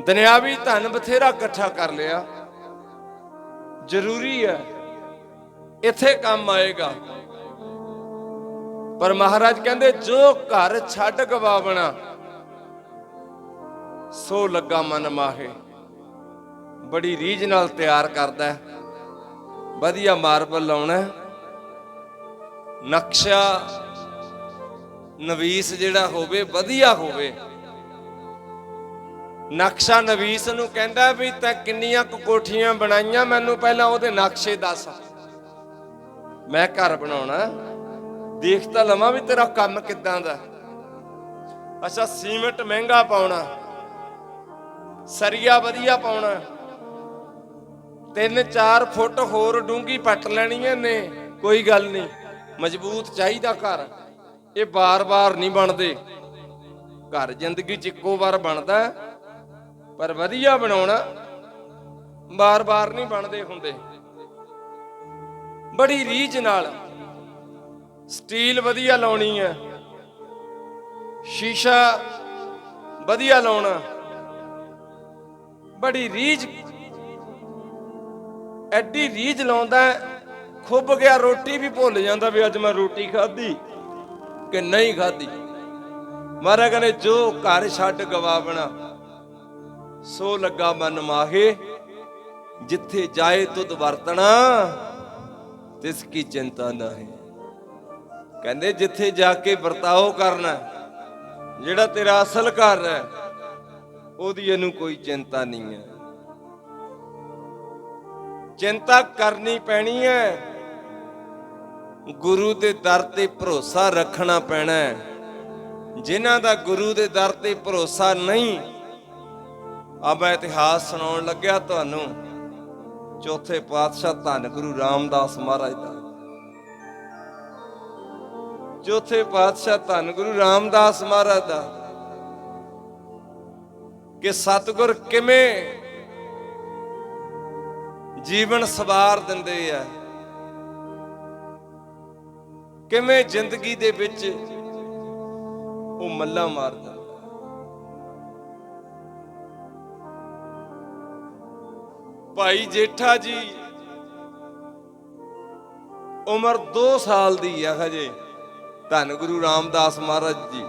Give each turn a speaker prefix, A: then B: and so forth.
A: ਦੁਨਿਆਵੀ ਧਨ ਬਥੇਰਾ ਇਕੱਠਾ ਕਰ ਲਿਆ। ਜ਼ਰੂਰੀ ਹੈ, ਇੱਥੇ ਕੰਮ ਆਏਗਾ। ਪਰ ਮਹਾਰਾਜ ਕਹਿੰਦੇ, ਜੋ ਘਰ ਛੱਡ ਗਵਾਵਣਾ, ਸੋ ਲੱਗਾ ਮਨ ਮਾਹੇ। ਬੜੀ ਰੀਝ ਨਾਲ ਤਿਆਰ ਕਰਦਾ ਵਧੀਆ ਮਾਰਬਲ ਲਾਉਣਾ ਨਕਸ਼ਾ, ਨਵੀਸ ਜਿਹੜਾ ਹੋਵੇ, ਵਧੀਆ ਹੋਵੇ। ਨਕਸ਼ਾ ਨਵੀਸ ਨੂੰ ਕਹਿੰਦਾ ਵੀ ਤੈਂ ਕਿੰਨੀਆਂ ਕੁ ਕੋਠੀਆਂ ਬਣਾਈਆਂ, ਮੈਨੂੰ ਪਹਿਲਾਂ ਉਹਦੇ ਨਕਸ਼ੇ ਦੱਸ। ਮੈਂ ਘਰ ਬਣਾਉਣਾ, ਦੇਖ ਤਾਂ ਲਵਾਂ ਵੀ ਤੇਰਾ ਕੰਮ ਕਿੱਦਾਂ ਦਾ। ਅੱਛਾ, ਸੀਮੈਂਟ ਮਹਿੰਗਾ ਪਾਉਣਾ, ਸਰੀਆ ਵਧੀਆ ਪਾਉਣਾ। 3-4 ਫੁੱਟ ਹੋਰ ਡੂੰਗੀ ਪੱਟ ਲੈਣੀਆਂ ਨੇ ਕੋਈ ਗੱਲ ਨਹੀਂ, ਮਜ਼ਬੂਤ ਚਾਹੀਦਾ ਘਰ। ਇਹ ਬਾਰ-ਬਾਰ ਨਹੀਂ ਬਣਦੇ। ਘਰ ਜ਼ਿੰਦਗੀ 'ਚ ਇੱਕੋ ਵਾਰ ਬਣਦਾ। ਪਰ ਵਧੀਆ ਬਣਾਉਣਾ ਬਾਰ-ਬਾਰ ਨਹੀਂ ਬਣਦੇ ਹੁੰਦੇ। ਬੜੀ ਰੀਝ ਨਾਲ ਸਟੀਲ ਵਧੀਆ ਲਾਉਣੀ ਹੈ। ਸ਼ੀਸ਼ਾ ਵਧੀਆ ਲਾਉਣਾ। ਬੜੀ ਰੀਝ ਐਡੀ ਰੀਝ ਲਾਉਂਦਾ ਖੁੱਬ ਗਿਆ ਰੋਟੀ ਵੀ ਭੁੱਲ ਜਾਂਦਾ ਵੀ ਅੱਜ ਮੈਂ ਰੋਟੀ ਖਾਧੀ ਕਿ ਨਹੀਂ ਖਾਧੀ। ਮਹਾਰਾਜ ਕਹਿੰਦੇ, ਜੋ ਘਰ ਛੱਡ ਗਵਾਵਣਾ ਸੋ ਲੱਗਾ ਮਨ ਮਾਹੇ, ਜਿੱਥੇ ਜਾਏ ਤੁਧ ਵਰਤਣਾ, ਤਿਸ ਕੀ ਚਿੰਤਾ ਨਾ ਕਹਿੰਦੇ, ਜਿੱਥੇ ਜਾ ਕੇ ਵਰਤਾਓ ਕਰਨਾ, ਜਿਹੜਾ ਤੇਰਾ ਅਸਲ ਘਰ ਹੈ, ਉਹਦੀ ਇਹਨੂੰ ਕੋਈ ਚਿੰਤਾ ਨਹੀਂ ਹੈ। ਚਿੰਤਾ ਕਰਨੀ ਪੈਣੀ ਹੈ, ਗੁਰੂ ਦੇ ਦਰ ਤੇ ਭਰੋਸਾ ਰੱਖਣਾ ਪੈਣਾ ਹੈ। ਜਿਨ੍ਹਾਂ ਦਾ ਗੁਰੂ ਦੇ ਦਰ ਤੇ ਭਰੋਸਾ ਨਹੀਂ ਆ ਮੈਂ ਇਤਿਹਾਸ ਸੁਣਾਉਣ ਲੱਗਿਆ ਤੁਹਾਨੂੰ। ਚੌਥੇ ਪਾਤਸ਼ਾਹ ਧੰਨ ਗੁਰੂ ਰਾਮਦਾਸ ਮਹਾਰਾਜ ਦਾ। ਚੌਥੇ ਪਾਤਸ਼ਾਹ ਧੰਨ ਗੁਰੂ ਰਾਮਦਾਸ ਮਹਾਰਾਜ ਦਾ। ਕਿ ਸਤਿਗੁਰ ਕਿਵੇਂ ਜੀਵਨ ਸਵਾਰ ਦਿੰਦੇ ਆ। ਕਿਵੇਂ ਜ਼ਿੰਦਗੀ ਦੇ ਵਿੱਚ ਉਹ ਮੱਲਾ ਮਾਰਦਾ। ਭਾਈ ਜੇਠਾ ਜੀ ਉਮਰ 2 ਸਾਲ ਦੀ ਹੈ ਹਜੇ। ਧੰਨ ਗੁਰੂ ਰਾਮਦਾਸ ਮਹਾਰਾਜ ਜੀ।